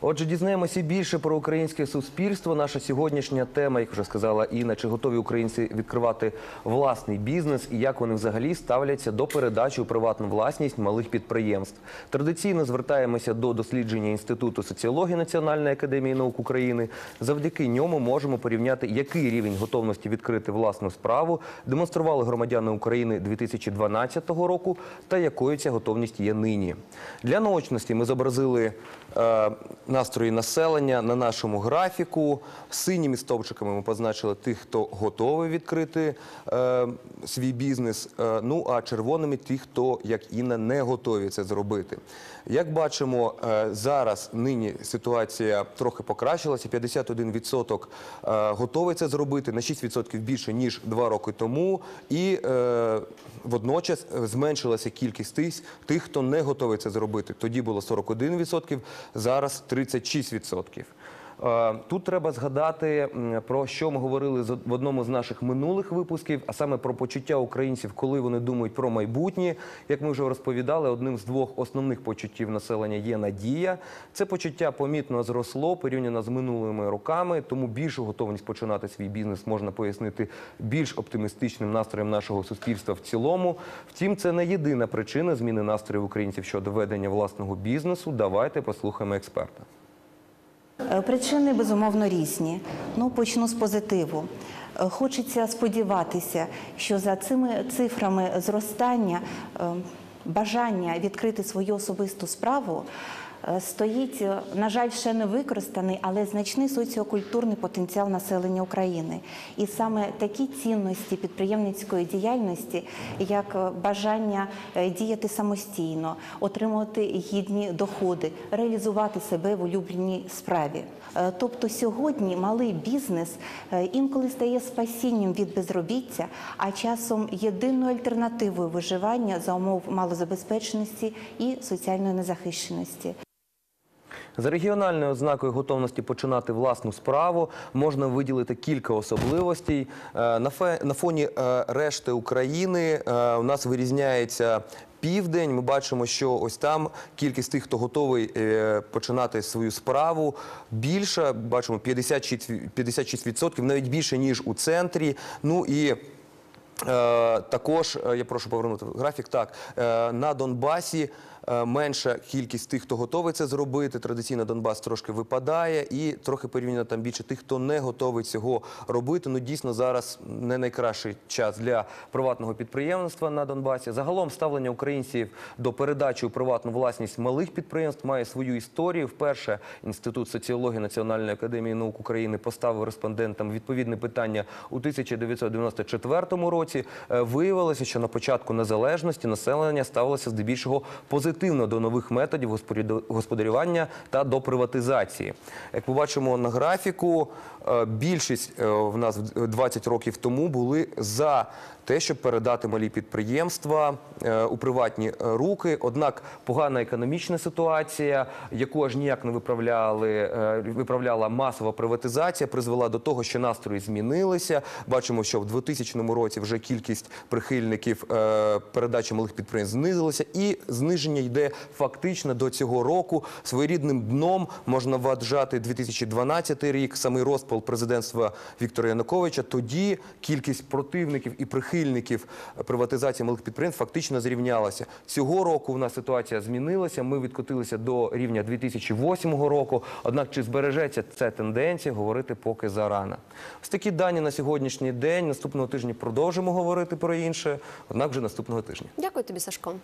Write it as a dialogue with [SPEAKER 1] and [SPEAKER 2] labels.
[SPEAKER 1] Отже, дізнаємося більше про українське суспільство. Наша сьогоднішня тема, як вже сказала Інна, чи готові українці відкривати власний бізнес і як вони взагалі ставляться до передачі у приватну власність малих підприємств. Традиційно звертаємося до дослідження Інституту соціології Національної академії наук України. Завдяки ньому можемо порівняти, який рівень готовності відкрити власну справу демонстрували громадяни України 2012 року та якою ця готовність є нині. Для наочності ми зобразили е, настрої населення на нашому графіку. Синіми стовпчиками ми позначили тих, хто готовий відкрити е, свій бізнес. Е, ну а червоними ті, хто, як Інна, не готові це зробити. Як бачимо, е, зараз нині ситуація трохи покращилася. 51% е, готовий це зробити на 6% більше ніж два роки тому, і е, водночас зменшилася кількість тих, тих, хто не готовий це зробити. Тоді було 41%, зараз 36%. Е, Тут треба згадати про що ми говорили в одному з наших минулих випусків, а саме про почуття українців, коли вони думають про майбутнє. Як ми вже розповідали, одним з двох основних почуттів населення є надія. Це почуття помітно зросло порівняно з минулими роками, тому більшу готовність починати свій бізнес можна пояснити більш оптимістичним настроєм нашого суспільства в цілому. Втім, це не єдина причина зміни настрою українців щодо ведення власного бізнесу. Давайте послухаємо експерта.
[SPEAKER 2] Е, Причини безумовно різні. Ну почну з позитиву. Е, Хочеться сподіватися, що за цими цифрами зростання е, бажання відкрити свою особисту справу стоїть, е, на жаль, ще не використаний, але значний соціокультурний потенціал населення України. І саме такі цінності підприємницької діяльності, як е, бажання е, діяти самостійно, отримувати гідні доходи, реалізувати себе в улюбленій справі. Е, Тобто сьогодні малий бізнес е, інколи стає спасінням від безробіття, а часом єдиною альтернативою виживання за умов малозабезпеченості і соціальної незахищеності.
[SPEAKER 1] За регіональною ознакою готовності починати власну справу можна виділити кілька особливостей. Е, На фоні е, решти України е, у нас вирізняється. Південь ми бачимо, що ось там кількість тих, хто готовий починати свою справу, більша. Бачимо 56, 56%, навіть більше ніж у центрі. Ну і також е, я прошу повернути графік. Так е, на Донбасі е, менша кількість тих, хто готовий це зробити. Традиційно Донбас трошки випадає, і трохи порівняно там більше тих, хто не готовий цього робити. Ну дійсно зараз не найкращий час для приватного підприємства на Донбасі. Загалом ставлення українців до передачі у приватну власність малих підприємств має свою історію. Вперше інститут соціології Національної академії наук України поставив респондентам відповідне питання у 1994 році. Е, Виявилося, що на початку незалежності населення ставилося здебільшого позитивно до нових методів господарювання та до приватизації. Як ми бачимо на графіку, е, більшість е, в нас в 20 років тому були за те, щоб передати малі підприємства у приватні руки. Однак погана економічна ситуація, яку аж ніяк не виправляли, виправляла масова приватизація, призвела до того, що настрої змінилися. Бачимо, що в 2000 році вже кількість прихильників е, передачі малих підприємств знизилася, і зниження йде фактично до цього року. Своєрідним дном можна вважати 2012 рік, самий розпал президентства Віктора Януковича. Тоді кількість противників і прихильників приватизації малих підприємств фактично зрівнялася. Цього року в нас ситуація змінилася. Ми відкотилися до рівня 2008 року. Однак чи збережеться ця тенденція, говорити поки зарано. Ось такі дані на сьогоднішній день. Наступного тижня продовжимо говорити про інше. Однак вже наступного тижня.
[SPEAKER 3] Дякую тобі, Сашко.